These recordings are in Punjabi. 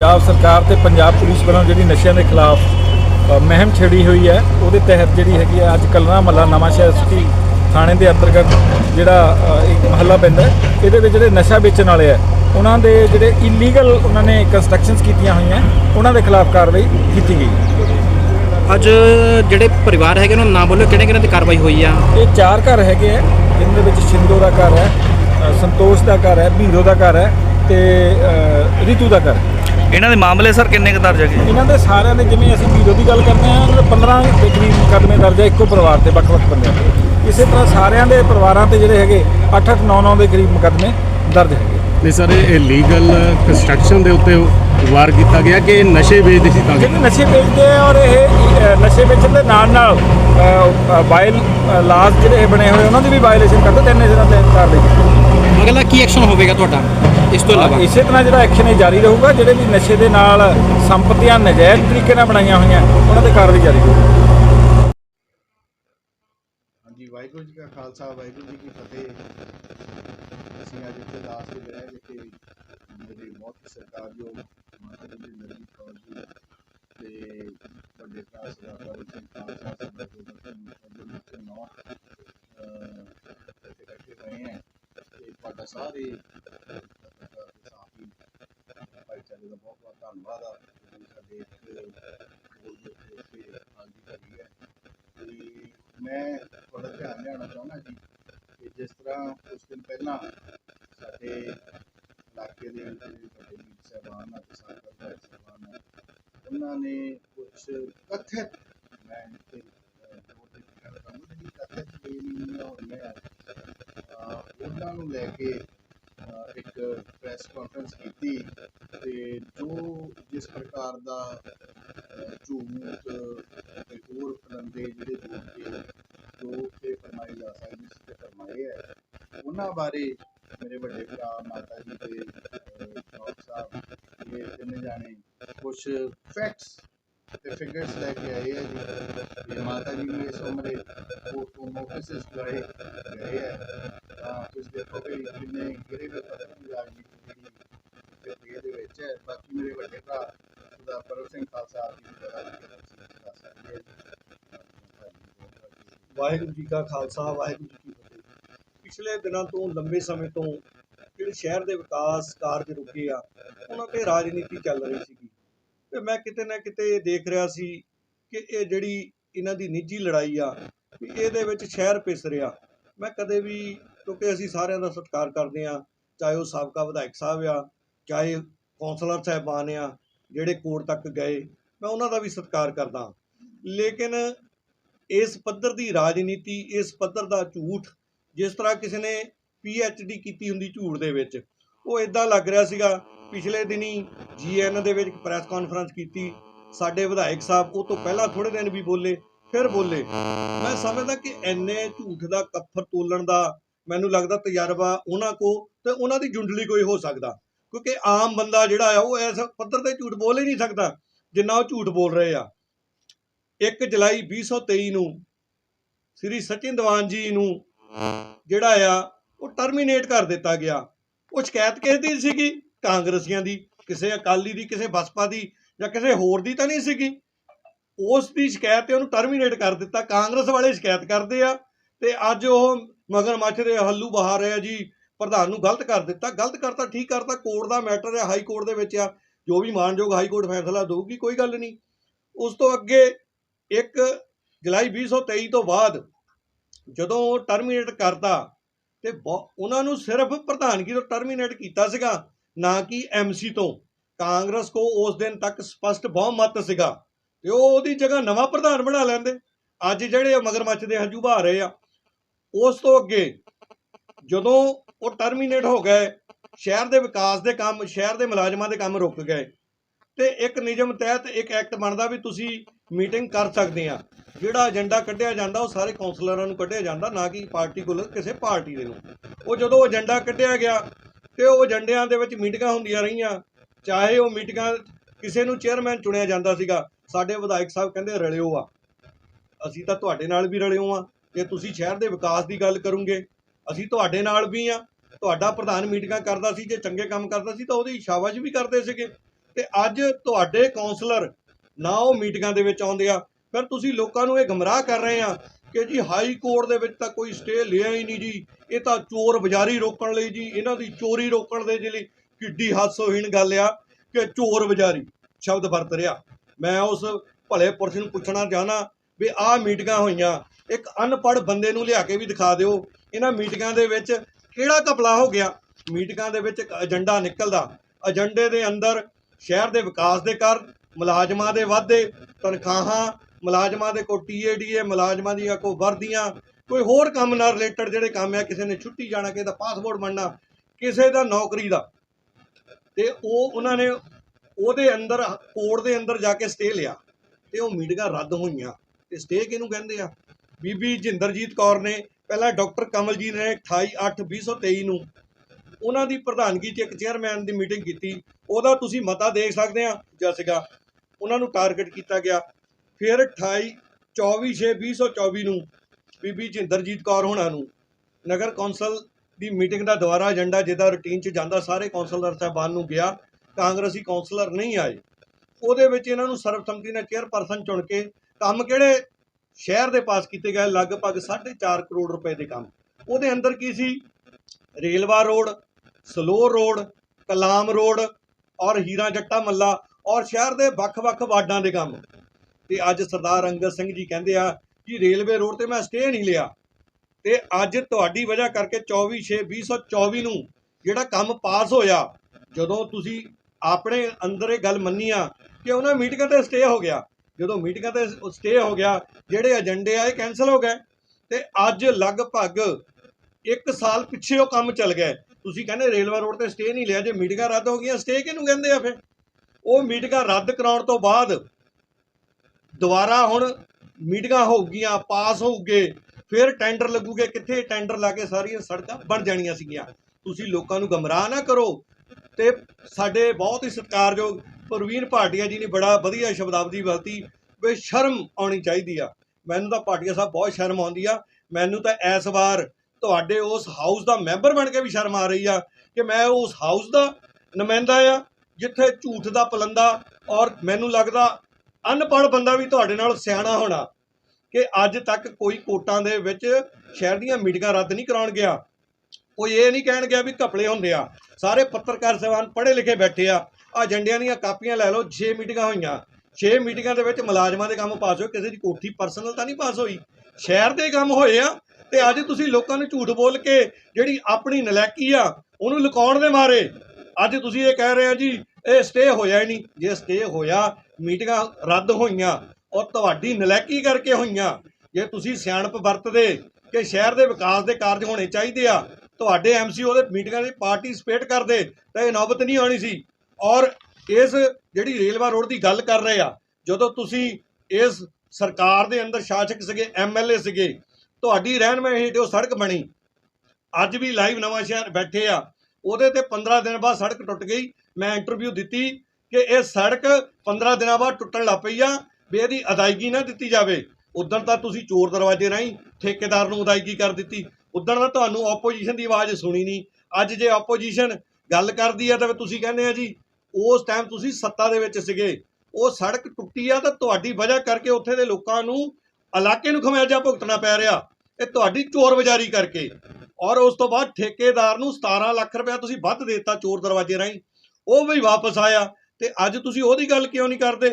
ਪੰਜਾਬ ਸਰਕਾਰ ਤੇ ਪੰਜਾਬ ਪੁਲਿਸ ਵੱਲੋਂ ਜਿਹੜੀ ਨਸ਼ਿਆਂ ਦੇ ਖਿਲਾਫ ਅ, ਮੁਹਿੰਮ ਛੇੜੀ ਹੋਈ ਹੈ ਉਹਦੇ ਤਹਿਤ ਜਿਹੜੀ ਹੈਗੀ ਹੈ ਅੱਜ ਕਲਨਾ ਮਹੱਲਾ ਨਵਾਂ ਸ਼ਹਿਰ ਸਿਟੀ ਥਾਣੇ ਦੇ ਅੰਤਰਗਤ ਜਿਹੜਾ ਇੱਕ ਮਹੱਲਾ ਪੈਂਦਾ ਇਹਦੇ ਵਿੱਚ ਜਿਹੜੇ ਨਸ਼ਾ ਵੇਚਣ ਵਾਲੇ ਆ ਉਹਨਾਂ ਦੇ ਜਿਹੜੇ ਇਲੀਗਲ ਉਹਨਾਂ ਨੇ ਕੰਸਟਰਕਸ਼ਨਸ ਕੀਤੀਆਂ ਹੋਈਆਂ ਉਹਨਾਂ ਦੇ ਖਿਲਾਫ ਕਾਰਵਾਈ ਕੀਤੀ ਗਈ। ਅੱਜ ਜਿਹੜੇ ਪਰਿਵਾਰ ਹੈਗੇ ਉਹਨਾਂ ਨੂੰ ਨਾ ਬੋਲੋ ਕਿਹੜੇ ਕਿਹੜੇ ਤੇ ਕਾਰਵਾਈ ਹੋਈ ਆ? ਇਹ ਚਾਰ ਘਰ ਹੈਗੇ ਆ ਜਿਨ੍ਹਾਂ ਦੇ ਵਿੱਚ ਸ਼ਿੰਦੋ ਦਾ ਘਰ ਹੈ ਸੰਤੋਸ਼ ਦਾ ਘਰ ਹੈ ਬੀਰੋ ਦਾ ਘਰ ਹੈ ਤੇ ਰਿਤੂ ਦਾ ਘਰ। ਹੈ ਇਹਨਾਂ ਦੇ ਮਾਮਲੇ ਸਰ ਕਿੰਨੇ ਕੁ ਦਰਜ ਹੈਗੇ? ਇਹਨਾਂ ਦੇ ਸਾਰਿਆਂ ਦੇ ਜਿਵੇਂ ਅਸੀਂ ਵੀਰੋ ਦੀ ਗੱਲ ਕਰਦੇ ਹਾਂ ਉਹਨਾਂ ਦੇ 15 ਦੇ ਕਰੀਬ ਮੁਕੱਦਮੇ ਦਰਜ ਹੈ ਇੱਕੋ ਪਰਿਵਾਰ ਤੇ ਵੱਖ-ਵੱਖ ਬੰਦਿਆਂ ਤੇ ਇਸੇ ਤਰ੍ਹਾਂ ਸਾਰਿਆਂ ਦੇ ਪਰਿਵਾਰਾਂ ਤੇ ਜਿਹੜੇ ਹੈਗੇ 8-8 9-9 ਦੇ ਕਰੀਬ ਮੁਕੱਦਮੇ ਦਰਜ ਹੈਗੇ। ਨਹੀਂ ਸਰ ਇਹ ਲੀਗਲ ਕੰਸਟਰਕਸ਼ਨ ਦੇ ਉੱਤੇ ਵਾਰ ਕੀਤਾ ਗਿਆ ਕਿ ਇਹ ਨਸ਼ੇ ਵੇਚਦੇ ਸੀ ਤਾਂ ਜਿਹੜੇ ਨਸ਼ੇ ਵੇਚਦੇ ਆ ਔਰ ਇਹ ਨਸ਼ੇ ਵੇਚਣ ਦੇ ਨਾਲ ਨਾਲ ਵਾਇਲ ਲਾਸ ਜਿਹੜੇ ਇਹ ਬਣੇ ਹੋਏ ਉਹਨਾਂ ਦੀ ਵੀ ਵਾਇਲੇਸ਼ਨ ਕਰਦੇ ਤਿੰਨ ਦਿਨਾਂ ਤੇ ਕਾਰਵਾਈ ਕੀਤੀ ਅਗਲਾ ਕੀ ਐਕਸ਼ਨ ਹੋਵੇਗਾ ਤੁਹਾਡਾ ਇਸ ਤੋਂ ਇਲਾਵਾ? ਇਸੇ ਤਰ੍ਹਾਂ ਜਿਹੜਾ ਐਕਸ਼ਨ ਇਹ ਜਾਰੀ ਰਹੂਗਾ ਜਿਹੜੇ ਵੀ ਨਸ਼ੇ ਦੇ ਨਾਲ ਸੰਪਤੀਆਂ ਨਜਾਇਜ਼ ਤਰੀਕੇ ਨਾਲ ਬਣਾਈਆਂ ਹੋਈਆਂ ਉਹਨਾਂ ਤੇ ਕਾਰਵਾਈ ਜਾਰੀ ਰਹੂਗੀ ਹਾਂਜੀ ਵਾਹਿਗੁਰੂ ਜੀ ਕਾ ਖਾਲਸਾ ਵਾਹਿਗੁਰੂ ਜੀ ਕੀ ਫਤਿਹ। ਅਸੀਂ ਅੱਜ ਇੱਥੇ ਦਾਸ ਦੇ ਗ੍ਰਹਿ ਵਿਖੇ ਮੇਰੇ ਬਹੁਤ ਸਤਿਕਾਰਯੋਗ ਮਾਤਾ ਜੀ ਦੀ ਨਰਮੀ ਕੌਰ ਜੀ ਤੇ ਵੱਡੇ ਭਰਾ ਸਰਦਾਰ ਸਿੰਘ ਖਾਲਸਾ ਸਰਦਾਰ ਗੋਬਿੰਦ ਸਿੰਘ ਜੀ ਦੇ ਮੁੱਖ ਨੌ ਇੱਥੇ ਇਕੱਠੇ ਹੋਏ ਹੈ ਤੇ ਤੁਹਾਡਾ ਸਾਰੇ ਪੱਤਰਕਾਰ ਤੇ ਸਾਥੀ ਭਾਈਚਾਰੇ ਦਾ ਬਹੁਤ ਬਹੁਤ ਧੰਨਵਾਦ ਆ ਤੁਸੀਂ ਸਾਡੇ ਇੱਕ ਬੋਲ ਦੇ ਉੱਤੇ ਇੱਥੇ ਹਾਜ਼ਰੀ ਕਰੀ ਹੈ ਤੇ ਮੈਂ ਤੁਹਾਡਾ ਧਿਆਨ ਲਿਆਉਣਾ ਚਾਹੁੰਦਾ ਜੀ ਕਿ ਜਿਸ ਤਰ੍ਹਾਂ ਕੁਝ ਦਿਨ ਪਹਿਲਾਂ ਸਾਡੇ ਇਲਾਕੇ ਦੇ ਵਿੱਚ ਜਿਹੜੇ ਵੱਡੇ ਵੀਰ ਸਾਹਿਬਾਨ ਅਤੇ ਸਾਬਕਾ ਵਿਧਾਇਕ ਸਾਹਿਬਾਨ ਉਹਨਾਂ ਨੇ ਕੁਝ ਕਥਿਤ ਮੈਂ ਇੱਥੇ ਅਹ, ਦੋ ਤਿੰਨ ਗੱਲ ਕਰਾਂਗਾ ਕਿ ਕਥਿਤ ਬੇਨੀਆਂ ਹੋਈਆਂ ਅਹ, ਉਹਨਾਂ ਨੂੰ ਲੈ ਕੇ ਅਹ, ਇੱਕ ਪ੍ਰੈਸ ਕਾਨਫਰੰਸ ਕੀਤੀ ਤੇ ਜੋ ਜਿਸ ਪ੍ਰਕਾਰ ਦਾ ਅਹ, ਝੂਠ ਤੇ ਹੋਰ ਫਰੰਦੇ ਜਿਹੜੇ ਬੋਲ ਕੇ ਜੋ ਤੇ ਫਰਮਾਏ ਜਾ ਸਕਦੇ ਸੀ ਤੇ ਫਰਮਾਏ ਹੈ ਉਹਨਾਂ ਬਾਰੇ ਮੇਰੇ ਵੱਡੇ ਭਰਾ ਮਾਤਾ ਜੀ ਤੇ ਅਹ, ਚੌਕ ਸਾਹਿਬ ਇਹ ਤਿੰਨੇ ਜਾਣੇ ਕੁਝ ਫੈਕਟਸ ਤੇ ਫਿਗਰਸ ਲੈ ਕੇ ਆਏ ਹੈ ਜੀ ਇਹ ਮਾਤਾ ਜੀ ਨੂੰ ਇਸ ਉਮਰੇ ਫੋਟੋ ਮੋਫਿਸਿਸ ਗਏ ਗਏ ਹੈ ਤਾਂ ਤੁਸੀਂ ਦੇਖੋ ਕਿ ਕਿੰਨੇ ਗਿਰੇ ਹੋਏ ਪਤਾ ਨਹੀਂ ਰਾਜਨੀਤੀ ਜਿਹੜੀ ਇਹਦੇ ਵਿੱਚ ਹੈ ਬਾਕੀ ਮੇਰੇ ਵੱਡੇ ਭਰਾ ਸਰਦਾਰ ਪਰਮ ਸਿੰਘ ਖਾਲਸਾ ਆਪ ਜੀ ਨੂੰ ਪਤਾ ਨਹੀਂ ਦੱਸ ਸਕਦੇ ਹੈ ਜੀ ਵਾਹਿਗੁਰੂ ਜੀ ਕਾ ਖਾਲਸਾ ਵਾਹਿਗੁਰੂ ਜੀ ਕੀ ਫਤਿਹ ਪਿਛਲੇ ਦਿਨਾਂ ਤੋਂ ਲੰਬੇ ਸਮੇਂ ਤੋਂ ਜਿਹੜੇ ਸ਼ਹਿਰ ਦੇ ਵਿਕਾਸ ਕਾਰਜ ਰੁਕੇ ਆ, ਉਹਨਾਂ ਤੇ ਰਾਜਨੀਤੀ ਚੱਲ ਰਹੀ ਸੀਗੀ। ਤੇ ਮੈਂ ਕਿਤੇ ਨਾ ਕਿਤੇ ਦੇਖ ਰਿਹਾ ਸੀ ਕਿ ਇਹ ਜਿਹੜੀ ਇਹਨਾਂ ਦੀ ਨਿੱਜੀ ਲੜਾਈ ਆ, ਵੀ ਇਹਦੇ ਵਿੱਚ ਸ਼ਹਿਰ ਪਿਸ ਰਿਹਾ। ਮੈਂ ਕਦੇ ਵੀ, ਕਿਉਂਕਿ ਅਸੀਂ ਸਾਰਿਆਂ ਦਾ ਸਤਿਕਾਰ ਕਰਦੇ ਆ ਚਾਹੇ ਉਹ ਸਾਬਕਾ ਵਿਧਾਇਕ ਸਾਹਿਬ ਆ, ਚਾਹੇ ਕੌਂਸਲਰ ਸਾਹਿਬਾਨ ਆ, ਜਿਹੜੇ ਕੋਰਟ ਤੱਕ ਗਏ, ਮੈਂ ਉਹਨਾਂ ਦਾ ਵੀ ਸਤਿਕਾਰ ਕਰਦਾ ਲੇਕਿਨ ਇਸ ਪੱਧਰ ਦੀ ਰਾਜਨੀਤੀ, ਇਸ ਪੱਧਰ ਦਾ ਝੂਠ, ਜਿਸ ਤਰ੍ਹਾਂ ਕਿਸੇ ਨੇ ਡੀ ਕੀਤੀ ਹੁੰਦੀ ਝੂਠ ਦੇ ਵਿੱਚ। ਉਹ ਇਦਾਂ ਲੱਗ ਰਿਹਾ ਸੀਗਾ, ਪਿਛਲੇ ਦਿਨੀ ਜੀਐਨ ਦੇ ਵਿੱਚ ਪ੍ਰੈਸ ਕਾਨਫਰੰਸ ਕੀਤੀ। ਸਾਡੇ ਵਿਧਾਇਕ ਸਾਹਿਬ ਉਹ ਤੋਂ ਪਹਿਲਾਂ ਥੋੜੇ ਦਿਨ ਵੀ ਬੋਲੇ, ਫਿਰ ਬੋਲੇ। ਮੈਂ ਸਮਝਦਾ ਕਿ ਐਨੇ ਝੂਠ ਦਾ ਕੱਫਰ ਤੋਲਣ ਦਾ ਮੈਨੂੰ ਲੱਗਦਾ ਤਜਰਬਾ ਉਹਨਾਂ ਕੋ ਤੇ ਉਹਨਾਂ ਦੀ ਜੁੰਡਲੀ ਕੋਈ ਹੋ ਸਕਦਾ। ਕਿਉਂਕਿ ਆਮ ਬੰਦਾ ਜਿਹੜਾ ਆ, ਉਹ ਇਸ ਪੱਧਰ ਤੇ ਝੂਠ ਬੋਲ ਹੀ ਨਹੀਂ ਸਕਦਾ, ਜਿੰਨਾ ਉਹ ਝੂਠ ਬੋਲ ਰਹੇ ਆ। 1 ਜੁਲਾਈ 2023 ਨੂੰ ਸ੍ਰੀ ਸਚਿਨ ਦੀਵਾਨ ਜੀ ਨੂੰ ਜਿਹੜਾ ਆ ਉਹ ਟਰਮੀਨੇਟ ਕਰ ਦਿੱਤਾ ਗਿਆ। ਉਹ ਸ਼ਿਕਾਇਤ ਕਿਸ ਦੀ ਸੀਗੀ, ਕਾਂਗਰਸੀਆਂ ਦੀ, ਕਿਸੇ ਅਕਾਲੀ ਦੀ, ਕਿਸੇ ਬਸਪਾ ਦੀ ਜਾਂ ਕਿਸੇ ਹੋਰ ਦੀ ਤਾਂ ਨਹੀਂ ਸੀਗੀ। ਉਸ ਦੀ ਸ਼ਿਕਾਇਤ ਤੇ ਉਹਨੂੰ ਟਰਮੀਨੇਟ ਕਰ ਦਿੱਤਾ। ਕਾਂਗਰਸ ਵਾਲੇ ਸ਼ਿਕਾਇਤ ਕਰਦੇ ਆ ਤੇ ਅੱਜ ਉਹ ਮਗਰਮੱਛ ਦੇ ਹੱਲੂ ਬਹਾ ਰਹੇ ਜੀ, ਪ੍ਰਧਾਨ ਨੂੰ ਗਲਤ ਕਰ ਦਿੱਤਾ। ਗਲਤ ਕਰਤਾ, ਠੀਕ ਕਰਤਾ, ਕੋਰਟ ਦਾ ਮੈਟਰ ਹੈ ਹਾਈ ਕੋਰਟ ਦੇ ਵਿੱਚ ਆ। ਜੋ ਵੀ ਮਾਨਯੋਗ ਹਾਈ ਕੋਰਟ ਫੈਸਲਾ ਦੇਊਗੀ, ਕੋਈ ਗੱਲ ਨਹੀਂ। ਉਸ ਤੋਂ ਅੱਗੇ 1 ਜੁਲਾਈ 2023 ਤੋਂ ਬਾਅਦ ਜਦੋਂ ਉਹ ਟਰਮੀਨੇਟ ਕਰਤਾ ਤੇ ਉਹਨਾਂ ਨੂੰ ਸਿਰਫ ਪ੍ਰਧਾਨਗੀ ਤੋਂ ਟਰਮੀਨੇਟ ਕੀਤਾ ਸੀਗਾ, ਨਾ ਕਿ ਐਮਸੀ ਤੋਂ। ਕਾਂਗਰਸ ਕੋ ਉਸ ਦਿਨ ਤੱਕ ਸਪਸ਼ਟ ਬਹੁਮਤ ਸੀਗਾ। ਤੇ ਉਹ ਉਹਦੀ ਜਗ੍ਹਾ ਨਵਾਂ ਪ੍ਰਧਾਨ ਬਣਾ ਲੈਂਦੇ। ਅੱਜ ਜਿਹੜੇ ਮਗਰਮੱਛ ਦੇ ਹੰਝੂ ਬਹਾ ਰਹੇ ਆ, ਉਸ ਤੋਂ ਅੱਗੇ ਜਦੋਂ ਉਹ ਟਰਮੀਨੇਟ ਹੋ ਗਏ, ਸ਼ਹਿਰ ਦੇ ਵਿਕਾਸ ਦੇ ਕੰਮ, ਸ਼ਹਿਰ ਦੇ ਮੁਲਾਜ਼ਮਾਂ ਦੇ ਕੰਮ ਰੁਕ ਗਏ। ਤੇ ਇੱਕ ਨਿਯਮ ਤਹਿਤ ਇੱਕ ਐਕਟ ਬਣਦਾ ਵੀ ਤੁਸੀਂ ਮੀਟਿੰਗ ਕਰ ਸਕਦੇ ਆ। ਜਿਹੜਾ ਏਜੰਡਾ ਕੱਢਿਆ ਜਾਂਦਾ, ਉਹ ਸਾਰੇ ਕਾਉਂਸਲਰਾਂ ਨੂੰ ਕੱਢਿਆ ਜਾਂਦਾ, ਨਾ ਕਿ ਪਾਰਟਿਕੂਲਰ ਕਿਸੇ ਪਾਰਟੀ ਦੇ ਨੂੰ। ਉਹ ਜਦੋਂ ਏਜੰਡਾ ਕੱਢਿਆ ਗਿਆ ਤੇ ਉਹ ਏਜੰਡਿਆਂ ਦੇ ਵਿੱਚ ਮੀਟਿੰਗਾਂ ਹੁੰਦੀਆਂ ਰਹੀਆਂ। ਚਾਹੇ ਉਹ ਮੀਟਿੰਗਾਂ ਕਿਸੇ ਨੂੰ ਚੇਅਰਮੈਨ ਚੁਣਿਆ ਜਾਂਦਾ ਸੀਗਾ, ਸਾਡੇ ਵਿਧਾਇਕ ਸਾਹਿਬ ਕਹਿੰਦੇ ਰਲਿਓ ਆ। ਅਸੀਂ ਤਾਂ ਤੁਹਾਡੇ ਨਾਲ ਵੀ ਰਲਿਓ ਆ ਕਿ ਤੁਸੀਂ ਸ਼ਹਿਰ ਦੇ ਵਿਕਾਸ ਦੀ ਗੱਲ ਕਰੋਗੇ, ਅਸੀਂ ਤੁਹਾਡੇ ਨਾਲ ਵੀ ਆ। ਤੁਹਾਡਾ ਪ੍ਰਧਾਨ ਮੀਟਿੰਗਾਂ ਕਰਦਾ ਸੀ, ਜੇ ਚੰਗੇ ਕੰਮ ਕਰਦਾ ਸੀ, ਤਾਂ ਉਹਦੀ ਸ਼ਾਬਾਸ਼ ਵੀ ਕਰਦੇ ਸੀਗੇ। ਤੇ ਅੱਜ ਤੁਹਾਡੇ ਕਾਉਂਸਲਰ ਨਾ ਉਹ ਮੀਟਿੰਗਾਂ ਦੇ ਵਿੱਚ ਆਉਂਦੇ ਆ। ਫਿਰ ਤੁਸੀਂ ਲੋਕਾਂ ਨੂੰ ਇਹ ਗਮਰਾਹ ਕਰ ਰਹੇ ਆ ਕਿ ਜੀ ਹਾਈ ਕੋਰਟ ਦੇ ਵਿੱਚ ਤਾਂ ਕੋਈ ਸਟੇ ਲਿਆ ਹੀ ਨਹੀਂ ਜੀ। ਇਹ ਤਾਂ ਚੋਰ ਬਾਜ਼ਾਰੀ ਰੋਕਣ ਲਈ ਜੀ, ਇਹਨਾਂ ਦੀ ਚੋਰੀ ਰੋਕਣ ਦੇ ਲਈ ਕਿੱਡੀ ਹਾਸੋਹੀਣ ਗੱਲ ਆ ਕਿ ਚੋਰ ਬਾਜ਼ਾਰੀ ਸ਼ਬਦ ਵਰਤ ਰਿਹਾ। ਮੈਂ ਉਸ ਭਲੇ ਪੁਰਸ਼ ਨੂੰ ਪੁੱਛਣਾ ਚਾਹਨਾ ਵੀ ਆਹ ਮੀਟਿੰਗਾਂ ਹੋਈਆਂ, ਇੱਕ ਅਨਪੜ੍ਹ ਬੰਦੇ ਨੂੰ ਲਿਆ ਕੇ ਵੀ ਦਿਖਾ ਦਿਓ। ਇਹਨਾਂ ਮੀਟਿੰਗਾਂ ਦੇ ਵਿੱਚ ਕਿਹੜਾ ਘਪਲਾ ਹੋ ਗਿਆ? ਮੀਟਿੰਗਾਂ ਦੇ ਵਿੱਚ ਇੱਕ ਏਜੰਡਾ ਨਿਕਲਦਾ। ਏਜੰਡੇ ਦੇ ਅੰਦਰ ਸ਼ਹਿਰ ਦੇ ਵਿਕਾਸ ਦੇ ਕਾਰਨ ਮੁਲਾਜ਼ਮਾਂ ਦੇ ਵਾਧੇ, ਤਨਖਾਹਾਂ, ਮੁਲਾਜ਼ਮਾਂ ਦੇ ਕੋ ਟੀਏਡੀਏ ਮੁਲਾਜ਼ਮਾਂ ਦੀਆਂ ਕੋ ਵਰਦੀਆਂ, ਕੋਈ ਹੋਰ ਕੰਮ ਨਾਲ ਰਿਲੇਟਡ ਜਿਹੜੇ ਕੰਮ ਆ, ਕਿਸੇ ਨੇ ਛੁੱਟੀ ਜਾਣਾ, ਕਿਸੇ ਦਾ ਪਾਸਪੋਰਟ ਬਣਨਾ, ਕਿਸੇ ਦਾ ਨੌਕਰੀ ਦਾ। ਤੇ ਉਹ, ਉਹਨਾਂ ਨੇ ਉਹਦੇ ਅੰਦਰ, ਕੋਰਟ ਦੇ ਅੰਦਰ ਜਾ ਕੇ ਸਟੇ ਲਿਆ। ਤੇ ਉਹ ਮੀਟਿੰਗਾਂ ਰੱਦ ਹੋਈਆਂ। ਤੇ ਸਟੇ ਕਿਹਨੂੰ ਕਹਿੰਦੇ ਆ? ਬੀਬੀ ਜਿੰਦਰਜੀਤ ਕੌਰ ਨੇ। ਪਹਿਲਾਂ ਡਾਕਟਰ ਕਮਲਜੀਤ ਨੇ 28/8/2023 ਨੂੰ ਉਹਨਾਂ ਦੀ ਪ੍ਰਧਾਨਗੀ 'ਚ ਇੱਕ ਚੇਅਰਮੈਨ ਦੀ ਮੀਟਿੰਗ ਕੀਤੀ। ਉਹਦਾ ਤੁਸੀਂ ਮਤਾ ਦੇਖ ਸਕਦੇ ਆ ਜਾਂ ਸੀਗਾ ਉਹਨਾਂ ਨੂੰ ਟਾਰਗੇਟ ਕੀਤਾ ਗਿਆ। ਫਿਰ 28 24/6/2024 ਨੂੰ ਬੀਬੀ ਜਿੰਦਰਜੀਤ ਕੌਰ ਹੋਣਾ ਨੂੰ ਨਗਰ ਕੌਂਸਲ ਦੀ ਮੀਟਿੰਗ ਦਾ ਦੁਬਾਰਾ ਏਜੰਡਾ ਜਿਹਦਾ ਰੁਟੀਨ 'ਚ ਜਾਂਦਾ, ਸਾਰੇ ਕੌਂਸਲਰ ਸਾਹਿਬਾਨ ਨੂੰ ਗਿਆ। ਕਾਂਗਰਸੀ ਕੌਂਸਲਰ ਨਹੀਂ ਆਏ। ਉਹਦੇ ਵਿੱਚ ਇਹਨਾਂ ਨੂੰ ਸਰਬਸੰਮਤੀ ਨਾਲ ਚੇਅਰਪਰਸਨ ਚੁਣ ਕੇ ਕੰਮ ਕਿਹੜੇ? ਸ਼ਹਿਰ ਦੇ ਪਾਸ ਕੀਤੇ ਗਏ, ਲਗਭਗ 4.5 ਕਰੋੜ ਰੁਪਏ ਦੇ ਕੰਮ। ਉਹਦੇ ਅੰਦਰ ਕੀ ਸੀ? Railway road slow road, Kalam road ਔਰ ਹੀਰਾ ਜੱਟਾ ਮੱਲਾ ਔਰ ਸ਼ਹਿਰ ਦੇ ਵੱਖ-ਵੱਖ ਵਾਰਡਾਂ ਦੇ ਕੰਮ। ਤੇ ਅੱਜ ਸਰਦਾਰ ਅੰਗਦ ਸਿੰਘ ਜੀ ਕਹਿੰਦੇ ਆ ਕਿ ਰੇਲਵੇ ਰੋਡ ਤੇ ਮੈਂ ਸਟੇ ਨਹੀਂ ਲਿਆ। ਤੇ ਅੱਜ ਤੁਹਾਡੀ ਵਜ੍ਹਾ ਕਰਕੇ 24/6/2024 ਨੂੰ ਜਿਹੜਾ ਕੰਮ ਪਾਸ ਹੋਇਆ, ਜਦੋਂ ਤੁਸੀਂ ਆਪਣੇ ਅੰਦਰ ਇਹ ਗੱਲ ਮੰਨੀ ਆ ਕਿ ਉਹਨਾਂ ਮੀਟਿੰਗਾਂ ਤੇ ਸਟੇ ਹੋ ਗਿਆ। ਜਦੋਂ ਮੀਟਿੰਗਾਂ ਤੇ ਸਟੇ ਹੋ ਗਿਆ, ਜਿਹੜੇ ਏਜੰਡੇ ਆ ਇਹ ਕੈਨਸਲ ਹੋ ਗਏ। ਤੇ ਅੱਜ ਲਗਭਗ 1 ਸਾਲ ਪਿੱਛੇ ਉਹ ਕੰਮ ਚੱਲ ਗਿਆ। ਤੁਸੀਂ ਕਹਿੰਦੇ ਰੇਲਵੇ ਰੋਡ ਤੇ ਸਟੇ ਨਹੀਂ ਲਿਆ, ਜੇ ਮੀਟਿੰਗਾਂ ਰੱਦ ਹੋ ਗਈਆਂ ਸਟੇ ਕਿਹਨੂੰ ਕਹਿੰਦੇ ਆ ਫਿਰ? ਉਹ ਮੀਟਿੰਗਾਂ ਰੱਦ ਕਰਾਉਣ ਤੋਂ ਬਾਅਦ ਦੁਬਾਰਾ ਹੁਣ ਮੀਟਿੰਗਾਂ ਹੋਊਗੀਆਂ ਪਾਸ ਹੋਊਗੇ, ਫਿਰ ਟੈਂਡਰ ਲੱਗੂਗੇ, ਕਿੱਥੇ ਟੈਂਡਰ ਲਾ ਕੇ ਸਾਰੀਆਂ ਸੜਕਾਂ ਬਣ ਜਾਣੀਆਂ ਸੀਗੀਆਂ। ਤੁਸੀਂ ਲੋਕਾਂ ਨੂੰ ਗਮਰਾਹ ਨਾ ਕਰੋ ਤੇ ਸਾਡੇ ਬਹੁਤ ਹੀ ਸਤਿਕਾਰਯੋਗ ਪ੍ਰਵੀਨ ਭਾਟੀਆ ਜੀ ਨੇ ਬੜਾ ਵਧੀਆ ਸ਼ਬਦਾਵਲੀ ਵਰਤੀ, ਵੀ ਸ਼ਰਮ ਆਉਣੀ ਚਾਹੀਦੀ ਆ। ਮੈਨੂੰ ਤਾਂ ਭਾਟੀਆ ਸਾਹਿਬ ਬਹੁਤ ਸ਼ਰਮ ਆਉਂਦੀ ਆ। ਮੈਨੂੰ ਤਾਂ ਇਸ ਵਾਰ ਤੁਹਾਡੇ ਉਸ ਹਾਊਸ ਦਾ ਮੈਂਬਰ ਬਣ ਕੇ ਵੀ ਸ਼ਰਮ ਆ ਰਹੀ ਆ ਕਿ ਮੈਂ ਉਸ ਹਾਊਸ ਦਾ ਨੁਮਾਇੰਦਾ ਆ, ਜਿੱਥੇ ਝੂਠ ਦਾ ਪਲੰਦਾ ਔਰ ਮੈਨੂੰ ਲੱਗਦਾ ਅਨਪੜ੍ਹ ਬੰਦਾ ਵੀ ਤੁਹਾਡੇ ਨਾਲ ਸਿਆਣਾ ਹੋਣਾ ਕਿ ਅੱਜ ਤੱਕ ਕੋਈ ਕੋਟਾਂ ਦੇ ਵਿੱਚ ਸ਼ਹਿਰ ਦੀਆਂ ਮੀਟਿੰਗਾਂ ਰੱਦ ਨਹੀਂ ਕਰਾਉਣ ਗਿਆ। ਕੋਈ ਇਹ ਨਹੀਂ ਕਹਿਣ ਗਿਆ ਵੀ ਘਪਲੇ ਹੁੰਦੇ ਆ। ਸਾਰੇ ਪੱਤਰਕਾਰ ਸਹਿਬਾਨ ਪੜ੍ਹੇ ਲਿਖੇ ਬੈਠੇ ਆ। ਆ ਏਜੰਡਿਆਂ ਦੀਆਂ ਕਾਪੀਆਂ ਲੈ ਲਓ 6 ਮੀਟਿੰਗਾਂ ਹੋਈਆਂ। 6 ਮੀਟਿੰਗਾਂ ਦੇ ਵਿੱਚ ਮੁਲਾਜ਼ਮਾਂ ਦੇ ਕੰਮ ਪਾਸ ਹੋਏ, ਕਿਸੇ ਦੀ ਕੋਠੀ ਪਰਸਨਲ ਤਾਂ ਨਹੀਂ ਪਾਸ ਹੋਈ। ਸ਼ਹਿਰ ਦੇ ਕੰਮ ਹੋਏ ਆ ਤੇ ਅੱਜ ਤੁਸੀਂ ਲੋਕਾਂ ਨੂੰ ਝੂਠ ਬੋਲ ਕੇ ਜਿਹੜੀ ਆਪਣੀ ਨਲਾਇਕੀ ਆ, ਉਹਨੂੰ ਲੁਕਾਉਣ ਦੇ ਮਾਰੇ। ਅੱਜ ਤੁਸੀਂ ਇਹ ਕਹਿ ਰਹੇ ਆ ਜੀ, ਇਹ ਸਟੇ ਹੋਇਆ ਹੀ ਨਹੀਂ। ਜੇ ਸਟੇ ਹੋਇਆ, ਮੀਟਿੰਗਾਂ ਰੱਦ ਹੋਈਆਂ, ਔਰ ਤੁਹਾਡੀ ਨਲਾਇਕੀ ਕਰਕੇ ਹੋਈਆਂ। ਜੇ ਤੁਸੀਂ ਸਿਆਣਪ ਵਰਤਦੇ ਕਿ ਸ਼ਹਿਰ ਦੇ ਵਿਕਾਸ ਦੇ ਕਾਰਜ ਹੋਣੇ ਚਾਹੀਦੇ ਆ, ਤੁਹਾਡੇ ਐਮਸੀ ਦੇ ਮੀਟਿੰਗਾਂ ਦੀ ਪਾਰਟਿਸਿਪੇਟ ਕਰਦੇ ਤਾਂ ਇਹ ਨੌਬਤ ਨਹੀਂ ਆਉਣੀ ਸੀ। ਔਰ ਇਸ ਜਿਹੜੀ ਰੇਲਵਾ ਰੋਡ ਦੀ ਗੱਲ ਕਰ ਰਹੇ ਆ, ਜਦੋਂ ਤੁਸੀਂ ਇਸ ਸਰਕਾਰ ਦੇ ਅੰਦਰ ਸ਼ਾਸਕ ਸੀਗੇ ਐਮਐਲਏ ਸੀਗੇ ਤੁਹਾਡੀ ਰਹਿਣ ਹੇਠ ਉਹ ਸੜਕ ਬਣੀ। ਅੱਜ ਵੀ ਲਾਈਵ ਨਵਾਂ ਸ਼ਹਿਰ ਬੈਠੇ ਆ। ਉਹਦੇ ਤੇ 15 ਦਿਨ ਬਾਅਦ ਸੜਕ ਟੁੱਟ ਗਈ। ਮੈਂ ਇੰਟਰਵਿਊ ਦਿੱਤੀ ਕਿ ਇਹ ਸੜਕ 15 ਦਿਨਾਂ ਬਾਅਦ ਟੁੱਟਣ ਲੱਗ ਪਈ ਆ, ਵੀ ਇਹਦੀ ਅਦਾਇਗੀ ਨਾ ਦਿੱਤੀ ਜਾਵੇ। ਉਦੋਂ ਤਾਂ ਤੁਸੀਂ ਚੋਰ ਦਰਵਾਜ਼ੇ ਰਾਹੀਂ ਠੇਕੇਦਾਰ ਨੂੰ ਅਦਾਇਗੀ ਕਰ ਦਿੱਤੀ। ਉਦੋਂ ਤਾਂ ਤੁਹਾਨੂੰ ਆਪੋਜੀਸ਼ਨ ਦੀ ਆਵਾਜ਼ ਸੁਣੀ ਨਹੀਂ। ਅੱਜ ਜੇ ਆਪੋਜੀਸ਼ਨ ਗੱਲ ਕਰਦੀ ਆ, ਤਾਂ ਤੁਸੀਂ ਕਹਿੰਦੇ ਆ ਜੀ, ਉਸ ਟਾਈਮ ਤੁਸੀਂ ਸੱਤਾ ਦੇ ਵਿੱਚ ਸੀਗੇ। ਉਹ ਸੜਕ ਟੁੱਟੀ ਆ, ਤਾਂ ਤੁਹਾਡੀ ਵਜ੍ਹਾ ਕਰਕੇ ਉੱਥੇ ਦੇ ਲੋਕਾਂ ਨੂੰ ਇਲਾਕੇ ਨੂੰ ਖਮਿਆਜਾ ਭੁਗਤਣਾ ਪੈ ਰਿਹਾ। ਇਹ ਤੁਹਾਡੀ ਚੋਰ ਬਜ਼ਾਰੀ ਕਰਕੇ। ਔਰ ਉਸ ਤੋਂ ਬਾਅਦ ਠੇਕੇਦਾਰ ਨੂੰ 17 ਲੱਖ ਰੁਪਇਆ ਤੁਸੀਂ ਵੱਧ ਦਿੱਤਾ ਚੋਰ ਦਰਵਾਜ਼ੇ ਰਾਹੀਂ। ਉਹ ਵੀ ਵਾਪਸ ਆਇਆ ਤੇ ਅੱਜ ਤੁਸੀਂ ਉਹਦੀ ਗੱਲ ਕਿਉਂ ਨਹੀਂ ਕਰਦੇ?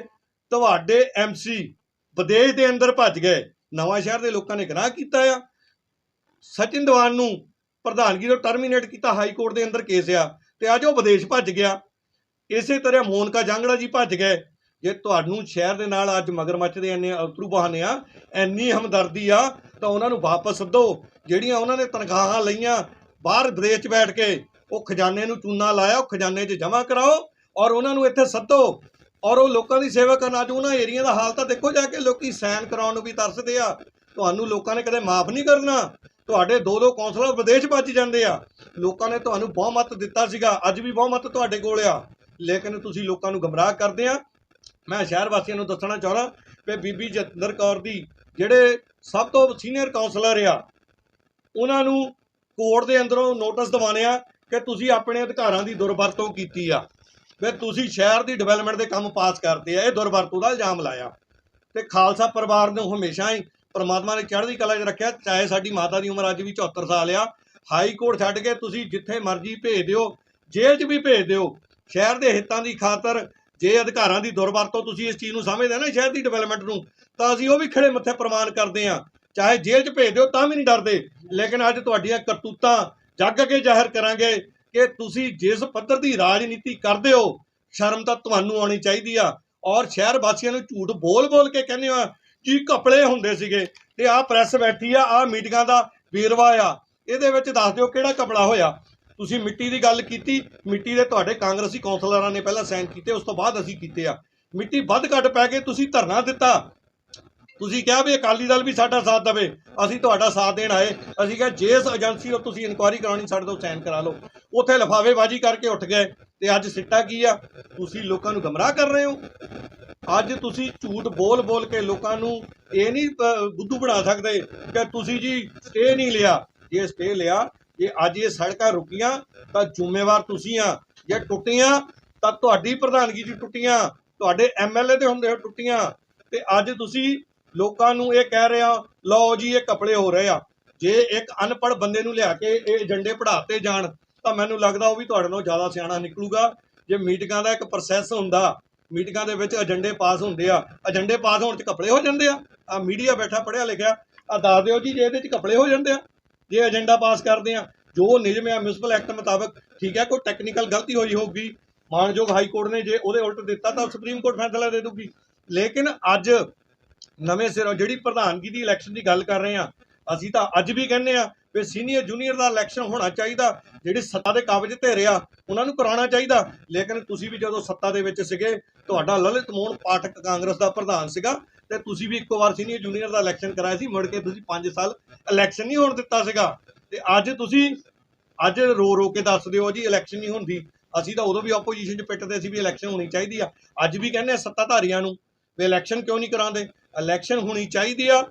ਤੁਹਾਡੇ ਐਮਸੀ ਵਿਦੇਸ਼ ਦੇ ਅੰਦਰ ਭੱਜ ਗਏ। ਨਵਾਂ ਸ਼ਹਿਰ ਦੇ ਲੋਕਾਂ ਨੇ ਗੁਨਾਹ ਕੀਤਾ ਆ। ਸਚਿਨ ਦੀਵਾਨ ਨੂੰ ਪ੍ਰਧਾਨਗੀ ਤੋਂ ਟਰਮੀਨੇਟ ਕੀਤਾ, ਹਾਈ ਕੋਰਟ ਦੇ ਅੰਦਰ ਕੇਸ ਆ। ਤੇ ਅੱਜ ਉਹ ਵਿਦੇਸ਼ ਭੱਜ ਗਿਆ। ਇਸੇ ਤਰ੍ਹਾਂ ਮੋਨਕਾ ਜਾਂਗੜਾ ਜੀ ਭੱਜ ਗਏ। ਜੇ ਤੁਹਾਨੂੰ ਸ਼ਹਿਰ ਦੇ ਨਾਲ ਅੱਜ ਮਗਰਮੱਛ ਦੇ ਇੰਨੇ ਅਤਰੂ ਬਹਾਨੇ ਆ, ਇੰਨੀ ਹਮਦਰਦੀ ਆ, ਤਾਂ ਉਹਨਾਂ ਨੂੰ ਵਾਪਸ ਸੱਦੋ। ਜਿਹੜੀਆਂ ਉਹਨਾਂ ਨੇ ਤਨਖਾਹਾਂ ਲਈਆਂ ਬਾਹਰ ਵਿਦੇਸ਼ 'ਚ ਬੈਠ ਕੇ, ਉਹ ਖਜ਼ਾਨੇ ਨੂੰ ਚੂਨਾ ਲਾਇਆ, ਉਹ ਖਜ਼ਾਨੇ 'ਚ ਜਮ੍ਹਾਂ ਕਰਾਓ ਔਰ ਉਹਨਾਂ ਨੂੰ ਇੱਥੇ ਸੱਦੋ। ਔਰ ਉਹ ਲੋਕਾਂ ਦੀ ਸੇਵਾ ਕਰਨ ਅੱਜ ਉਹਨਾਂ ਏਰੀਆ ਦਾ ਹਾਲ ਤਾਂ ਦੇਖੋ ਜਾ ਕੇ ਲੋਕੀ ਸੈਨ ਕਰਾਉਣ ਨੂੰ ਵੀ ਤਰਸਦੇ ਆ। ਤੁਹਾਨੂੰ ਲੋਕਾਂ ਨੇ ਕਦੇ ਮਾਫ ਨਹੀਂ ਕਰਨਾ। ਤੁਹਾਡੇ ਦੋ ਦੋ ਕੌਂਸਲਰ ਵਿਦੇਸ਼ ਭੱਜ ਜਾਂਦੇ ਆ। ਲੋਕਾਂ ਨੇ ਤੁਹਾਨੂੰ ਬਹੁਮਤ ਦਿੱਤਾ ਸੀਗਾ, ਅੱਜ ਵੀ ਬਹੁਮਤ ਤੁਹਾਡੇ ਕੋਲ ਆ। ਲੇਕਿਨ ਤੁਸੀਂ ਲੋਕਾਂ ਨੂੰ ਗਮਰਾਹ ਕਰਦੇ ਆ। ਮੈਂ ਸ਼ਹਿਰ ਵਾਸੀਆਂ ਨੂੰ ਦੱਸਣਾ ਚਾਹੁੰਦਾ ਕਿ ਬੀਬੀ ਜਤਿੰਦਰ ਕੌਰ ਦੀ ਜਿਹੜੇ ਸਭ ਤੋਂ ਸੀਨੀਅਰ ਕਾਉਂਸਲਰ ਆ, ਉਹਨਾਂ ਨੂੰ ਕੋਰਟ ਦੇ ਅੰਦਰੋਂ ਨੋਟਿਸ ਦਿਵਾਉਣੇ ਆ ਕਿ ਤੁਸੀਂ ਆਪਣੇ ਅਧਿਕਾਰਾਂ ਦੀ ਦੁਰਵਰਤੋਂ ਕੀਤੀ ਆ। ਫਿਰ ਤੁਸੀਂ ਸ਼ਹਿਰ ਦੀ ਡਿਵੈਲਪਮੈਂਟ ਦੇ ਕੰਮ ਪਾਸ ਕਰਦੇ ਆ, ਇਹ ਦੁਰਵਰਤੋਂ ਦਾ ਇਲਜ਼ਾਮ ਲਾਇਆ। ਤੇ ਖਾਲਸਾ ਪਰਿਵਾਰ ਨੂੰ ਹਮੇਸ਼ਾ ਹੀ ਪਰਮਾਤਮਾ ਨੇ ਚੜ੍ਹਦੀ ਕਲਾ 'ਚ ਰੱਖਿਆ, ਚਾਹੇ ਸਾਡੀ ਮਾਤਾ ਦੀ ਉਮਰ ਅੱਜ ਵੀ 74 ਸਾਲ ਆ, ਹਾਈ ਕੋਰਟ ਛੱਡ ਕੇ ਤੁਸੀਂ ਜਿੱਥੇ ਮਰਜ਼ੀ ਭੇਜ ਦਿਓ, ਜੇਲ੍ਹ 'ਚ ਵੀ ਭੇਜ ਦਿਓ, ਸ਼ਹਿਰ ਦੇ ਹਿੱਤਾਂ ਦੀ ਖਾਤਰ ਜੇ ਅਧਿਕਾਰਾਂ ਦੀ ਦੁਰਵਰਤੋਂ ਤੁਸੀਂ ਇਸ ਚੀਜ਼ ਨੂੰ ਸਮਝਦੇ ਨਾ ਸ਼ਹਿਰ ਦੀ ਡਿਵੈਲਪਮੈਂਟ ਨੂੰ, ਤਾਂ ਅਸੀਂ ਉਹ ਵੀ ਖੜੇ ਮੱਥੇ ਪ੍ਰਮਾਣ ਕਰਦੇ ਆ। ਚਾਹੇ ਜੇਲ੍ਹ 'ਚ ਭੇਜ ਦਿਓ ਤਾਂ ਵੀ ਨਹੀਂ ਡਰਦੇ। ਲੇਕਿਨ ਅੱਜ ਤੁਹਾਡੀਆਂ ਕਰਤੂਤਾਂ ਜੱਗ ਕੇ ਜ਼ਾਹਿਰ ਕਰਾਂਗੇ ਕਿ ਤੁਸੀਂ ਜਿਸ ਪੱਧਰ ਦੀ ਰਾਜਨੀਤੀ ਕਰਦੇ ਹੋ, ਸ਼ਰਮ ਤਾਂ ਤੁਹਾਨੂੰ ਆਉਣੀ ਚਾਹੀਦੀ ਆ। ਔਰ ਸ਼ਹਿਰ ਵਾਸੀਆਂ ਨੂੰ ਝੂਠ ਬੋਲ-ਬੋਲ ਕੇ ਕਹਿੰਦੇ ਆ ਕਿ ਕਪੜੇ ਹੁੰਦੇ ਸੀਗੇ ਤੇ ਆਹ ਪ੍ਰੈਸ ਬੈਠੀ ਆ, ਆਹ ਮੀਟਿੰਗਾਂ ਦਾ ਵੇਰਵਾ ਆ। ਇਹਦੇ ਵਿੱਚ ਦੱਸ ਦਿਓ ਕਿਹੜਾ ਕਪੜਾ ਹੋਇਆ। ਤੁਸੀਂ ਮਿੱਟੀ ਦੀ ਗੱਲ ਕੀਤੀ, ਮਿੱਟੀ ਦੇ ਤੁਹਾਡੇ ਕਾਂਗਰਸੀ ਕੌਂਸਲਰਾਂ ਨੇ ਪਹਿਲਾਂ ਸਾਈਨ ਕੀਤੇ, ਉਸ ਤੋਂ ਬਾਅਦ ਅਸੀਂ ਕੀਤੇ ਆ। ਮਿੱਟੀ ਵੱਧ ਘੱਟ ਪੈ ਕੇ ਤੁਸੀਂ ਧਰਨਾ ਦਿੱਤਾ। ਤੁਸੀਂ ਕਿਹਾ ਵੀ ਅਕਾਲੀ ਦਲ ਵੀ ਸਾਡਾ ਸਾਥ ਦੇਵੇ। ਅਸੀਂ ਤੁਹਾਡਾ ਸਾਥ ਦੇਣ ਆਏ। ਅਸੀਂ ਕਿਹਾ ਜਿਸ ਏਜੰਸੀ ਤੋਂ ਤੁਸੀਂ ਇਨਕੁਆਇਰੀ ਕਰਾਉਣੀ ਸਾਡੇ ਤੋਂ ਸਾਈਨ ਕਰਾ ਲਓ। ਉੱਥੇ ਲਫਾਵੇਬਾਜ਼ੀ ਕਰਕੇ ਉੱਠ ਗਏ ਤੇ ਅੱਜ ਸਿੱਟਾ ਕੀ ਆ? ਤੁਸੀਂ ਲੋਕਾਂ ਨੂੰ ਗਮਰਾਹ ਕਰ ਰਹੇ ਹੋ। ਅੱਜ ਤੁਸੀਂ ਝੂਠ ਬੋਲ-ਬੋਲ ਕੇ ਲੋਕਾਂ ਨੂੰ ਇਹ ਨਹੀਂ ਬੁੱਧੂ ਬਣਾ ਸਕਦੇ ਕਿ ਤੁਸੀਂ ਜੀ ਸਟੇ ਨਹੀਂ ਲਿਆ। ਜੇ ਸਟੇ ਲਿਆ ਜੇ ਅੱਜ ਇਹ ਸੜਕਾਂ ਰੁਕੀਆਂ, ਤਾਂ ਜ਼ਿੰਮੇਵਾਰ ਤੁਸੀਂ ਆ। ਜੇ ਟੁੱਟੀਆਂ, ਤਾਂ ਤੁਹਾਡੀ ਪ੍ਰਧਾਨਗੀ 'ਚ ਟੁੱਟੀਆਂ, ਤੁਹਾਡੇ ਐਮਐਲਏ ਦੇ ਹੁੰਦੇ ਹੋ ਟੁੱਟੀਆਂ। ਤੇ ਅੱਜ ਤੁਸੀਂ ਲੋਕਾਂ ਨੂੰ ਇਹ ਕਹਿ ਰਹੇ ਹੋ, ਲਓ ਜੀ, ਇਹ ਕਪੜੇ ਹੋ ਰਹੇ ਆ। ਜੇ ਇੱਕ ਅਨਪੜ੍ਹ ਬੰਦੇ ਨੂੰ ਲਿਆ ਕੇ ਇਹ ਏਜੰਡੇ ਪੜਾਤੇ ਜਾਣ, ਤਾਂ ਮੈਨੂੰ ਲੱਗਦਾ ਉਹ ਵੀ ਤੁਹਾਡੇ ਨਾਲੋਂ ਜ਼ਿਆਦਾ ਸਿਆਣਾ ਨਿਕਲੂਗਾ। ਜੇ ਮੀਟਿੰਗਾਂ ਦਾ ਇੱਕ ਪ੍ਰੋਸੈਸ ਹੁੰਦਾ, ਮੀਟਿੰਗਾਂ ਦੇ ਵਿੱਚ ਏਜੰਡੇ ਪਾਸ ਹੁੰਦੇ ਆ, ਏਜੰਡੇ ਪਾਸ ਹੋਣ 'ਚ ਕਪੜੇ ਹੋ ਜਾਂਦੇ ਆ। ਆ ਮੀਡੀਆ ਬੈਠਾ ਪੜਿਆ ਲਿਖਿਆ ਆ ਦੱਸ ਦਿਓ ਜੀ, ਜੇ ਇਹਦੇ 'ਚ ਕਪੜੇ ਹੋ ਜਾਂਦੇ ਆ। ਜੇ ਏਜੰਡਾ ਪਾਸ ਕਰਦੇ ਆ, ਜੋ ਨਿਯਮ ਆ ਮਿਊਨਿਸਪਲ ਐਕਟ ਮੁਤਾਬਕ, ਠੀਕ ਹੈ ਕੋਈ ਟੈਕਨੀਕਲ ਗਲਤੀ ਹੋਈ ਹੋਊਗੀ, ਮਾਨਯੋਗ ਹਾਈ ਕੋਰਟ ਨੇ ਜੇ ਉਹਦੇ ਉਲਟ ਦਿੱਤਾ, ਤਾਂ ਸੁਪਰੀਮ ਕੋਰਟ ਫੈਸਲਾ ਦੇ ਦੂਗੀ। ਲੇਕਿਨ ਅੱਜ ਨਵੇਂ ਸਿਰੋਂ ਜਿਹੜੀ ਪ੍ਰਧਾਨਗੀ ਦੀ ਇਲੈਕਸ਼ਨ ਦੀ ਗੱਲ ਕਰ ਰਹੇ ਆ, ਅਸੀਂ ਤਾਂ ਅੱਜ ਵੀ ਕਹਿੰਦੇ ਆ ਵੀ ਸੀਨੀਅਰ ਜੂਨੀਅਰ ਦਾ ਇਲੈਕਸ਼ਨ ਹੋਣਾ ਚਾਹੀਦਾ, ਜਿਹੜੀ ਸੱਤਾ ਦੇ ਕਾਬਜ ਤੇ ਰਿਆ ਉਹਨਾਂ ਨੂੰ ਕਰਾਉਣਾ ਚਾਹੀਦਾ। ਲੇਕਿਨ ਤੁਸੀਂ ਵੀ ਜਦੋਂ ਸੱਤਾ ਦੇ ਵਿੱਚ ਸੀਗੇ, ਤੁਹਾਡਾ ਲਲਿਤ ਮੋਹਨ ਪਾਠਕ ਕਾਂਗਰਸ ਦਾ ਪ੍ਰਧਾਨ ਸੀਗਾ, ਤੇ ਤੁਸੀਂ ਵੀ ਇੱਕੋ ਵਾਰ ਸੀਨੀਅਰ ਜੂਨੀਅਰ ਦਾ ਇਲੈਕਸ਼ਨ ਕਰਾਇਆ ਸੀ, ਮੁੜ ਕੇ ਤੁਸੀਂ 5 ਸਾਲ ਇਲੈਕਸ਼ਨ ਨਹੀਂ ਹੋਣ ਦਿੱਤਾ ਸੀਗਾ। ਤੇ ਅੱਜ ਤੁਸੀਂ, ਅੱਜ ਰੋ ਰੋ ਕੇ ਦੱਸ ਦਿਓ ਜੀ ਇਲੈਕਸ਼ਨ ਨਹੀਂ ਹੁੰਦੀ। ਅਸੀਂ ਤਾਂ ਉਦੋਂ ਵੀ ਆਪੋਜੀਸ਼ਨ 'ਚ ਪਿੱਟਦੇ ਸੀ ਵੀ ਇਲੈਕਸ਼ਨ ਹੋਣੀ ਚਾਹੀਦੀ ਆ। ਅੱਜ ਵੀ ਕਹਿੰਦੇ ਸੱਤਾਧਾਰੀਆਂ ਨੂੰ ਵੀ ਇਲੈਕਸ਼ਨ ਕਿਉਂ ਨਹੀਂ ਕਰਾਉਂਦੇ? ਇਲੈਕਸ਼ਨ ਹੋਣੀ ਚਾਹੀਦੀ ਆ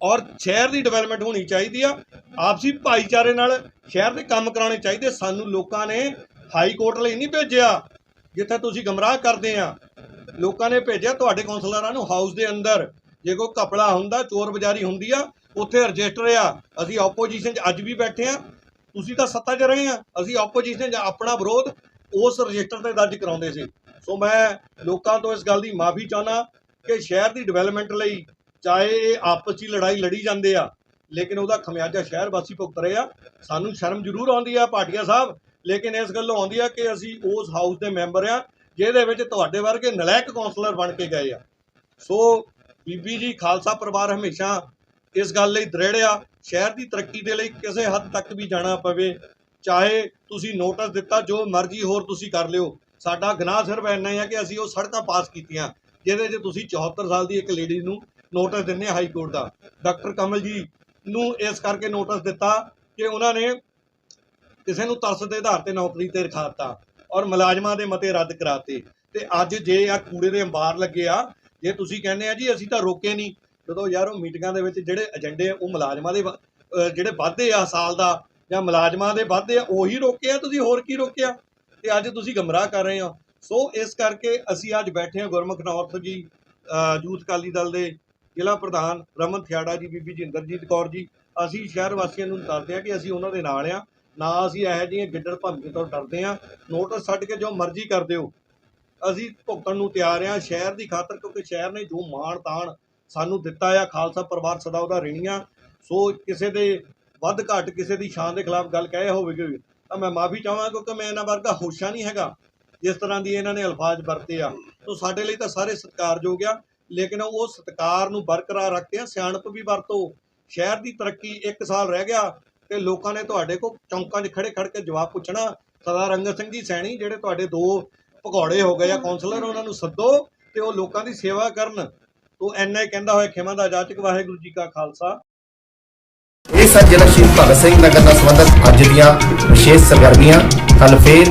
ਔਰ ਸ਼ਹਿਰ ਦੀ ਡਿਵੈਲਪਮੈਂਟ ਹੋਣੀ ਚਾਹੀਦੀ ਆ। ਆਪਸੀ ਭਾਈਚਾਰੇ ਨਾਲ ਸ਼ਹਿਰ ਦੇ ਕੰਮ ਕਰਾਉਣੇ ਚਾਹੀਦੇ। ਸਾਨੂੰ ਲੋਕਾਂ ਨੇ ਹਾਈ ਕੋਰਟ ਲਈ ਨਹੀਂ ਭੇਜਿਆ, ਜਿੱਥੇ ਤੁਸੀਂ ਗਮਰਾਹ ਕਰਦੇ ਆ। ਲੋਕਾਂ ਨੇ ਭੇਜਿਆ ਤੁਹਾਡੇ ਕੌਂਸਲਰਾਂ ਨੂੰ ਹਾਊਸ ਦੇ ਅੰਦਰ। ਜੇ ਕੋਈ ਕਪੜਾ ਹੁੰਦਾ, ਚੋਰ ਬਜ਼ਾਰੀ ਹੁੰਦੀ ਆ, ਉੱਥੇ ਰਜਿਸਟਰ ਆ। ਅਸੀਂ ਆਪੋਜੀਸ਼ਨ 'ਚ ਅੱਜ ਵੀ ਬੈਠੇ ਆ। ਤੁਸੀਂ ਤਾਂ ਸੱਤਾ 'ਚ ਰਹੇ ਆ। ਅਸੀਂ ਆਪੋਜੀਸ਼ਨ 'ਚ ਆਪਣਾ ਵਿਰੋਧ ਉਸ ਰਜਿਸਟਰ ਤੇ ਦਰਜ ਕਰਾਉਂਦੇ ਸੀ। ਸੋ ਮੈਂ ਲੋਕਾਂ ਤੋਂ ਇਸ ਗੱਲ ਦੀ ਮਾਫੀ ਚਾਹਨਾ ਕਿ ਸ਼ਹਿਰ ਦੀ ਡਿਵੈਲਪਮੈਂਟ ਲਈ ਚਾਹੇ ਇਹ ਆਪਸ 'ਚ ਹੀ ਲੜਾਈ ਲੜੀ ਜਾਂਦੇ ਆ, ਲੇਕਿਨ ਉਹਦਾ ਖਮਿਆਜਾ ਸ਼ਹਿਰ ਵਾਸੀ ਭੁਗਤ ਰਹੇ ਆ। ਸਾਨੂੰ ਸ਼ਰਮ ਜ਼ਰੂਰ ਆਉਂਦੀ ਆ ਭਾਟੀਆ ਸਾਹਿਬ, ਲੇਕਿਨ ਇਸ ਗੱਲੋਂ ਆਉਂਦੀ ਆ ਕਿ ਅਸੀਂ ਉਸ ਹਾਊਸ ਦੇ ਮੈਂਬਰ ਆ, ਜਿਹਦੇ ਵਿੱਚ ਤੁਹਾਡੇ ਵਰਗੇ ਨਲਾਇਕ ਕਾਉਂਸਲਰ ਬਣ ਕੇ ਗਏ ਆ। ਸੋ ਬੀਬੀ ਜੀ, ਖਾਲਸਾ ਪਰਿਵਾਰ ਹਮੇਸ਼ਾ ਇਸ ਗੱਲ ਲਈ ਦ੍ਰਿੜਿਆ ਸ਼ਹਿਰ ਦੀ ਤਰੱਕੀ ਦੇ ਲਈ ਕਿਸੇ ਹੱਦ ਤੱਕ ਵੀ ਜਾਣਾ ਪਵੇ, ਚਾਹੇ ਤੁਸੀਂ ਨੋਟਿਸ ਦਿੱਤਾ, ਜੋ ਮਰਜ਼ੀ ਹੋਰ ਤੁਸੀਂ ਕਰ ਲਿਓ। ਸਾਡਾ ਗੁਨਾਹ ਸਿਰਫ ਇੰਨਾ ਹੀ ਹੈ ਕਿ ਅਸੀਂ ਉਹ ਸੜਕਾਂ ਪਾਸ ਕੀਤੀਆਂ, ਜਿਹਦੇ 'ਚ ਤੁਸੀਂ 74 ਸਾਲ ਦੀ ਇੱਕ ਲੇਡੀ ਨੂੰ ਨੋਟਿਸ ਦਿੰਦੇ ਹਾਈ ਕੋਰਟ ਦਾ। ਡਾਕਟਰ ਕਮਲ ਜੀ ਨੂੰ ਇਸ ਕਰਕੇ ਨੋਟਿਸ ਦਿੱਤਾ ਕਿ ਉਹਨਾਂ ਨੇ ਕਿਸੇ ਨੂੰ ਤਰਸ ਦੇ ਆਧਾਰ ਤੇ ਨੌਕਰੀ ਤੇ ਰਖਾਤਾ ਔਰ ਮੁਲਾਜ਼ਮਾਂ ਦੇ ਮਤੇ ਰੱਦ ਕਰਾਤੇ ਤੇ ਅੱਜ ਜੇ ਆ ਕੂੜੇ ਦੇ ਅੰਬਾਰ ਲੱਗੇ ਆ ਜੇ ਤੁਸੀਂ ਕਹਿੰਦੇ ਆ ਜੀ ਅਸੀਂ ਤਾਂ ਰੋਕੇ ਨਹੀਂ ਜਦੋਂ ਯਾਰ ਉਹ ਮੀਟਿੰਗਾਂ ਦੇ ਵਿੱਚ ਜਿਹੜੇ ਏਜੰਡੇ ਆ, ਉਹ ਮੁਲਾਜ਼ਮਾਂ ਦੇ ਜਿਹੜੇ ਵਾਧੇ ਆ ਸਾਲ ਦਾ ਜਾਂ ਮੁਲਾਜ਼ਮਾਂ ਦੇ ਵਾਧੇ ਆ ਉਹੀ ਰੋਕੇ ਆ ਤੁਸੀਂ ਹੋਰ ਕੀ ਰੋਕਿਆ ਤੇ ਅੱਜ ਤੁਸੀਂ ਗਮਰਾਹ ਕਰ ਰਹੇ ਹੋ। ਸੋ ਇਸ ਕਰਕੇ ਅਸੀਂ ਅੱਜ ਬੈਠੇ ਹਾਂ ਗੁਰਮੁਖ ਨੌਰਥ ਜੀ ਅ, ਯੂਥ ਅਕਾਲੀ ਦਲ ਦੇ ਜ਼ਿਲ੍ਹਾ ਪ੍ਰਧਾਨ ਰਮਨ ਥਿਆੜਾ ਜੀ, ਬੀਬੀ ਜਿੰਦਰਜੀਤ ਕੌਰ ਜੀ। ਅਸੀਂ ਸ਼ਹਿਰ ਵਾਸੀਆਂ ਨੂੰ ਦੱਸਦੇ ਹਾਂ ਕਿ ਅਸੀਂ ਉਹਨਾਂ ਦੇ ਨਾਲ ਆ ਨਾ ਅਸੀਂ ਇਹੋ ਜਿਹੀਆਂ ਗਿੱਦੜ ਭੰਮੀ ਤੋਂ ਡਰਦੇ ਹਾਂ। ਨੋਟਿਸ ਛੱਡ ਕੇ ਜੋ ਮਰਜ਼ੀ ਕਰ ਦਿਓ। ਅਸੀਂ ਭੁਗਤਣ ਨੂੰ ਤਿਆਰ ਹਾਂ। ਸ਼ਹਿਰ ਦੀ ਖਾਤਰ, ਕਿਉਂਕਿ ਸ਼ਹਿਰ ਨੇ ਜੋ ਮਾਣ ਤਾਣ ਸਾਨੂੰ ਦਿੱਤਾ ਆ, ਖਾਲਸਾ ਪਰਿਵਾਰ ਸਦਾ ਉਹਦਾ ਰਿਣੀ ਆ। ਸੋ ਕਿਸੇ ਦੇ ਵੱਧ ਘੱਟ, ਕਿਸੇ ਦੀ ਸ਼ਾਨ ਦੇ ਖਿਲਾਫ ਗੱਲ ਕਹੇ ਹੋਵੇਗੀ, ਤਾਂ ਮੈਂ ਮਾਫੀ ਚਾਹਾਂ ਕਿਉਂਕਿ ਮੈਂ ਇਹਨਾਂ ਵਰਗਾ ਹੋਸ਼ਾ ਨਹੀਂ ਹੈਗਾ, ਜਿਸ ਤਰ੍ਹਾਂ ਦੀ ਇਹਨਾਂ ਨੇ ਅਲਫਾਜ਼ ਵਰਤੇ ਆ। ਸੋ ਸਾਡੇ ਲਈ ਤਾਂ ਸਾਰੇ ਸਤਿਕਾਰਯੋਗ ਆ। ਲੇਕਿਨ ਉਹ ਸਤਿਕਾਰ ਨੂੰ ਬਰਕਰਾਰ ਰੱਖਦੇ ਆ, ਸਿਆਣਪ ਵੀ ਵਰਤੋ। ਸ਼ਹਿਰ ਦੀ ਤਰੱਕੀ 1 ਸਾਲ ਰਹਿ ਗਿਆ ਤੇ ਲੋਕਾਂ ਨੇ ਤੁਹਾਡੇ ਕੋਲ ਚੌਂਕਾਂ 'ਚ ਖੜੇ ਖੜ ਕੇ ਜਵਾਬ ਪੁੱਛਣਾ, ਸਰਦਾਰ ਰੰਗਤ ਸਿੰਘ ਜੀ ਸੈਣੀ, ਜਿਹੜੇ ਤੁਹਾਡੇ ਦੋ ਭਗੌੜੇ ਹੋ ਗਏ ਆ ਕਾਉਂਸਲਰ ਉਹਨਾਂ ਨੂੰ ਸੱਦੋ ਤੇ ਉਹ ਲੋਕਾਂ ਦੀ ਸੇਵਾ ਕਰਨ। ਤੋ ਐਨਾ ਕਹਿੰਦਾ ਹੋਇਆ, ਖਿਮਾ ਦਾ ਜਾਚਕ, ਵਾਹਿਗੁਰੂ ਜੀ ਕਾ ਖਾਲਸਾ। ਇਹ ਸਨ ਜ਼ਿਲ੍ਹਾ ਸ਼ਹੀਦ ਭਗਤ ਸਿੰਘ ਨਗਰ ਨਾਲ ਸੰਬੰਧਿਤ ਅੱਜ ਦੀਆਂ ਵਿਸ਼ੇਸ਼ ਸਰਗਰਮੀਆਂ ਕੱਲ ਫੇਰ